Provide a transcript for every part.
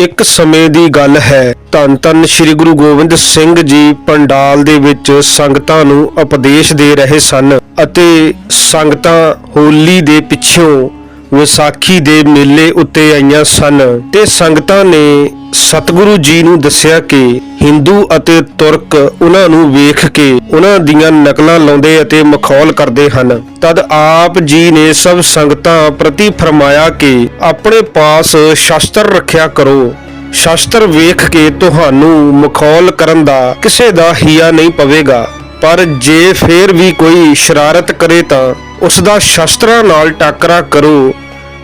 ਇੱਕ ਸਮੇਂ ਦੀ ਗੱਲ ਹੈ। ਧੰਨ ਧੰਨ ਸ੍ਰੀ ਗੁਰੂ ਗੋਬਿੰਦ ਸਿੰਘ ਜੀ ਪੰਡਾਲ ਦੇ ਵਿੱਚ ਸੰਗਤਾਂ ਨੂੰ ਉਪਦੇਸ਼ ਦੇ ਰਹੇ ਸਨ ਅਤੇ ਸੰਗਤਾਂ ਹੋਲੀ ਦੇ ਪਿੱਛੋਂ ਵਿਸਾਖੀ ਦੇ ਮੇਲੇ ਉੱਤੇ ਆਈਆਂ ਸਨ ਤੇ ਸੰਗਤਾਂ ਨੇ ਸਤਿਗੁਰੂ ਜੀ ਨੂੰ ਦੱਸਿਆ ਕਿ ਹਿੰਦੂ ਅਤੇ ਤੁਰਕ ਉਹਨਾਂ ਨੂੰ ਵੇਖ ਕੇ ਉਹਨਾਂ ਦੀਆਂ ਨਕਲਾਂ ਲਾਉਂਦੇ ਅਤੇ ਮਖੌਲ ਕਰਦੇ ਹਨ। ਤਦ ਆਪ ਜੀ ਨੇ ਸਭ ਸੰਗਤਾਂ ਪ੍ਰਤੀ ਫਰਮਾਇਆ ਕਿ ਆਪਣੇ ਪਾਸ ਸ਼ਸਤਰ ਰੱਖਿਆ ਕਰੋ। ਸ਼ਸਤਰ ਵੇਖ ਕੇ ਤੁਹਾਨੂੰ ਮਖੌਲ ਕਰਨ ਦਾ ਕਿਸੇ ਦਾ ਹੀਆ ਨਹੀਂ ਪਵੇਗਾ। ਪਰ ਜੇ ਫੇਰ ਵੀ ਕੋਈ ਸ਼ਰਾਰਤ ਕਰੇ ਤਾਂ ਉਸ ਦਾ ਸ਼ਸਤਰਾਂ ਨਾਲ ਟਾਕਰਾ ਕਰੋ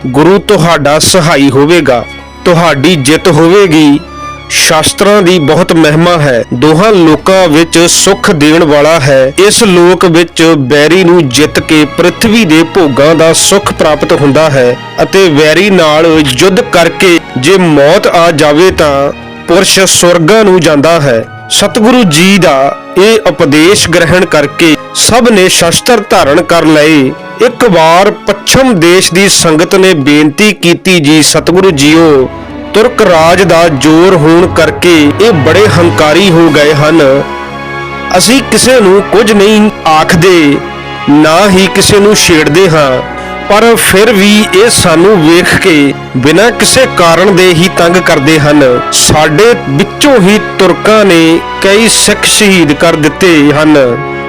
ਗੁਰੂ ਤੁਹਾਡਾ ਸਹਾਈ ਹੋਵੇਗਾ, ਤੁਹਾਡੀ ਜਿੱਤ ਹੋਵੇਗੀ। ਸ਼ਾਸਤਰਾਂ ਦੀ ਬਹੁਤ ਮਹਿਮਾ ਹੈ, ਦੋਹਾਂ ਲੋਕਾਂ ਵਿੱਚ ਸੁੱਖ ਦੇਣ ਵਾਲਾ ਹੈ। ਇਸ ਲੋਕ ਵਿੱਚ ਬੈਰੀ ਨੂੰ ਜਿੱਤ ਕੇ ਪ੍ਰithvi ਦੇ ਭੋਗਾਂ ਦਾ ਸੁੱਖ ਪ੍ਰਾਪਤ ਹੁੰਦਾ ਹੈ ਅਤੇ ਵੈਰੀ ਨਾਲ ਯੁੱਧ ਕਰਕੇ ਜੇ ਮੌਤ ਆ ਜਾਵੇ ਤਾਂ ਪੁਰਸ਼ ਸਵਰਗਾਂ ਨੂੰ ਜਾਂਦਾ ਹੈ। ਸਤਿਗੁਰੂ ਜੀ ਦਾ ਇਹ ਉਪਦੇਸ਼ ਗ੍ਰਹਿਣ ਕਰਕੇ ਸਭ ਨੇ ਸ਼ਸਤਰ ਧਾਰਨ ਕਰ ਲਏ। ਇੱਕ ਵਾਰ ਪੱਛਮ ਦੇਸ਼ ਦੀ ਸੰਗਤ ਨੇ ਬੇਨਤੀ ਕੀਤੀ ਜੀ, ਸਤਿਗੁਰੂ ਜੀਓ, ਤੁਰਕ ਰਾਜ ਦਾ ਜ਼ੋਰ ਹੋਣ ਕਰਕੇ ਇਹ ਬੜੇ ਹੰਕਾਰੀ ਹੋ ਗਏ ਹਨ। ਅਸੀਂ ਕਿਸੇ ਨੂੰ ਕੁਝ ਨਹੀਂ ਆਖਦੇ, ਨਾ ਹੀ ਕਿਸੇ ਨੂੰ ਛੇੜਦੇ ਹਾਂ, ਪਰ ਫਿਰ ਵੀ ਇਹ ਸਾਨੂੰ ਵੇਖ ਕੇ ਬਿਨਾਂ ਕਿਸੇ ਕਾਰਨ ਦੇ ਹੀ ਤੰਗ ਕਰਦੇ ਹਨ। ਸਾਡੇ ਵਿੱਚੋਂ ਹੀ ਤੁਰਕਾਂ ਨੇ ਕਈ ਸਿੱਖ ਸ਼ਹੀਦ ਕਰ ਦਿੱਤੇ ਹਨ।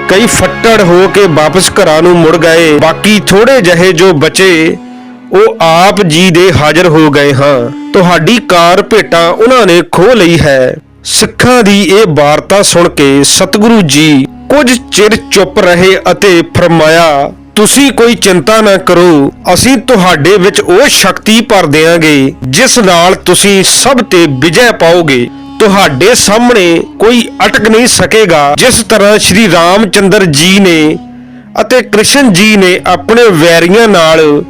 ਕਈ ਫੱਟੜ ਹੋ ਕੇ ਵਾਪਸ ਘਰਾਂ ਨੂੰ ਮੁੜ ਗਏ। ਬਾਕੀ ਥੋੜੇ ਜਿਹੇ ਜੋ ਬਚੇ, ਉਹ ਆਪ ਜੀ ਦੇ ਹਾਜ਼ਰ ਹੋ ਗਏ ਹਾਂ। ਤੁਹਾਡੀ ਕਾਰ ਭੇਟਾਂ ਉਹਨਾਂ ਨੇ ਖੋ ਲਈ ਹੈ। ਸਿੱਖਾਂ ਦੀ ਇਹ ਵਾਰਤਾ ਸੁਣ ਕੇ ਸਤਿਗੁਰੂ ਜੀ, ਕੁਝ ਚਿਰ ਚੁੱਪ ਰਹੇ ਅਤੇ ਫਰਮਾਇਆ, ਤੁਸੀਂ ਕੋਈ ਚਿੰਤਾ ਨਾ ਕਰੋ, ਅਸੀਂ ਤੁਹਾਡੇ ਵਿੱਚ ਉਹ ਸ਼ਕਤੀ ਭਰ ਦੇਵਾਂਗੇ ਜਿਸ ਨਾਲ ਤੁਸੀਂ ਸਭ ਤੇ ਵਿਜੈ ਪਾਓਗੇ। ਤੁਹਾਡੇ ਸਾਹਮਣੇ ਕੋਈ ਅਟਕ ਨਹੀਂ ਸਕੇਗਾ। ਜਿਸ ਤਰ੍ਹਾਂ ਸ਼੍ਰੀ ਰਾਮਚੰਦਰ ਜੀ ਨੇ ਅਤੇ ਕ੍ਰਿਸ਼ਨ ਜੀ ਨੇ ਆਪਣੇ ਵੈਰੀਆਂ ਨਾਲ,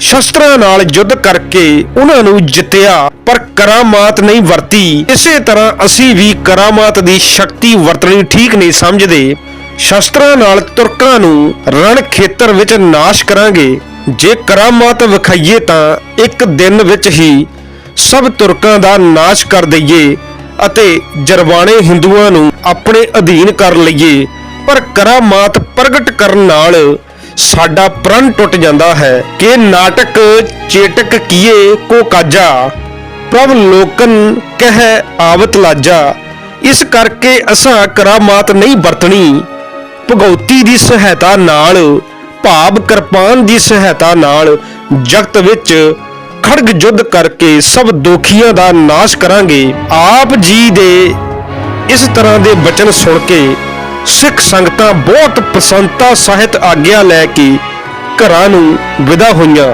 ਸ਼ਸਤਰਾਂ ਨਾਲ ਯੁੱਧ ਕਰਕੇ ਉਹਨਾਂ ਨੂੰ ਜਿੱਤਿਆ, ਪਰ ਕਰਾਮਾਤ ਨਹੀਂ ਵਰਤੀ। ਇਸੇ ਤਰ੍ਹਾਂ ਅਸੀਂ ਵੀ ਕਰਾਮਾਤ ਦੀ ਸ਼ਕਤੀ ਵਰਤਣੀ ਠੀਕ ਨਹੀਂ ਸਮਝਦੇ। ਸ਼ਸਤਰਾਂ ਨਾਲ ਤੁਰਕਾਂ ਨੂੰ ਰਣ ਖੇਤਰ ਵਿੱਚ ਨਾਸ਼ ਕਰਾਂਗੇ। ਜੇ ਕਰਾਮਾਤ ਵਿਖਾਈਏ ਤਾਂ ਇੱਕ ਦਿਨ ਵਿੱਚ ਹੀ ਸਭ ਤੁਰਕਾਂ ਦਾ ਨਾਸ਼ ਕਰ ਦਈਏ। ਅਤੇ ਜਰਵਾਣੇ ਹਿੰਦੂਆਂ ਨੂੰ ਆਪਣੇ ਅਧੀਨ ਕਰ ਲਈਏ। ਪਰ ਕਰਾਮਾਤ ਪ੍ਰਗਟ ਕਰਨ ਨਾਲ ਸਾਡਾ ਪ੍ਰਣ ਟੁੱਟ ਜਾਂਦਾ ਹੈ ਕਿ ਨਾਟਕ ਚੇਟਕ ਕੀਏ ਕੋ ਕਾਜਾ, ਪ੍ਰਭ ਲੋਕਨ ਕਹਿ ਆਵਤ ਲਾਜਾ। ਇਸ ਕਰਕੇ ਅਸਾਂ ਕਰਾਮਾਤ ਨਹੀਂ ਵਰਤਣੀ। ਭਗਉਤੀ ਦੀ ਸਹਾਇਤਾ ਨਾਲ, ਭਾਵ ਕਿਰਪਾਨ ਦੀ ਸਹਾਇਤਾ ਨਾਲ ਜਗਤ ਵਿੱਚ ਖੜਗ ਯੁੱਧ ਕਰਕੇ ਸਭ ਦੋਖੀਆਂ ਦਾ ਨਾਸ਼ ਕਰਾਂਗੇ। ਆਪ ਜੀ ਦੇ ਇਸ ਤਰ੍ਹਾਂ ਦੇ ਬਚਨ ਸੁਣ ਕੇ ਸਿੱਖ ਸੰਗਤਾਂ ਬਹੁਤ ਪਸੰਤਾ ਸਾਹਿਤ ਆਗਿਆ ਲੈ ਕੇ ਘਰਾਂ ਨੂੰ ਵਿਦਾ ਹੋਈਆਂ।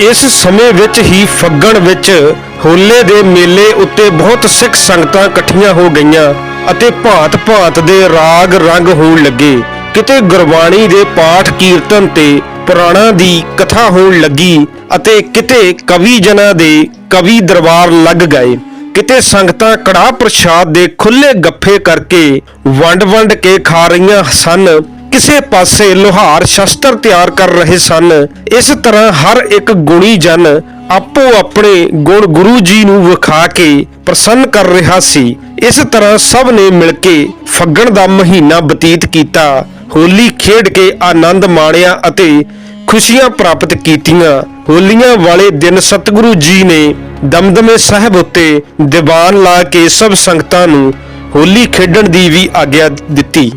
ਇਸ ਸਮੇਂ ਵਿੱਚ ਹੀ ਫੱਗਣ ਵਿੱਚ ਹੋਲੇ ਦੇ ਮੇਲੇ ਉੱਤੇ ਬਹੁਤ ਸਿੱਖ ਸੰਗਤਾਂ ਇਕੱਠੀਆਂ ਹੋ ਗਈਆਂ ਅਤੇ ਭਾਂਤ-ਭਾਂਤ ਦੇ ਰਾਗ ਰੰਗ ਹੋਣ ਲੱਗੇ। ਕਿਤੇ ਗੁਰਬਾਣੀ ਦੇ ਪਾਠ ਕੀਰਤਨ ਤੇ ਪੁਰਾਣਾ ਦੀ ਕਥਾ ਹੋਣ ਲੱਗੀ ਅਤੇ ਕਿਤੇ ਕਵੀ ਜਨਾਂ ਦੇ ਕਵੀ ਦਰਬਾਰ ਲੱਗ ਗਏ। ਕਿਤੇ ਸੰਗਤਾਂ ਕੜਾਹ ਪ੍ਰਸ਼ਾਦ ਦੇ ਖੁੱਲੇ ਗੱਫੇ ਕਰਕੇ ਵੰਡ-ਵੰਡ ਕੇ ਖਾ ਰਹੀਆਂ ਸਨ। ਕਿਸੇ ਪਾਸੇ ਲੋਹਾਰ ਸ਼ਸਤਰ ਤਿਆਰ ਕਰ ਰਹੇ ਸਨ। ਇਸ ਤਰ੍ਹਾਂ ਹਰ ਇੱਕ ਗੁਣੀ ਜਨ ਆਪੋ ਆਪਣੇ ਗੁਣ ਗੁਰੂ ਜੀ ਨੂੰ ਵਿਖਾ ਕੇ ਪ੍ਰਸੰਨ ਕਰ ਰਿਹਾ ਸੀ। ਇਸ ਤਰ੍ਹਾਂ ਸਭ ਨੇ ਮਿਲ ਕੇ ਫੱਗਣ ਦਾ ਮਹੀਨਾ ਬਤੀਤ ਕੀਤਾ। ਹੋਲੀ ਖੇਡ ਕੇ ਆਨੰਦ ਮਾਣਿਆ ਅਤੇ ਖੁਸ਼ੀਆਂ ਪ੍ਰਾਪਤ ਕੀਤੀਆਂ। ਹੋਲੀਆਂ ਵਾਲੇ ਦਿਨ ਸਤਿਗੁਰੂ ਜੀ ਨੇ ਦਮਦਮੇ ਸਾਹਿਬ ਉੱਤੇ ਦੀਵਾਨ ਲਾ ਕੇ ਸਭ ਸੰਗਤਾਂ ਨੂੰ ਹੋਲੀ ਖੇਡਣ ਦੀ ਵੀ ਆਗਿਆ ਦਿੱਤੀ।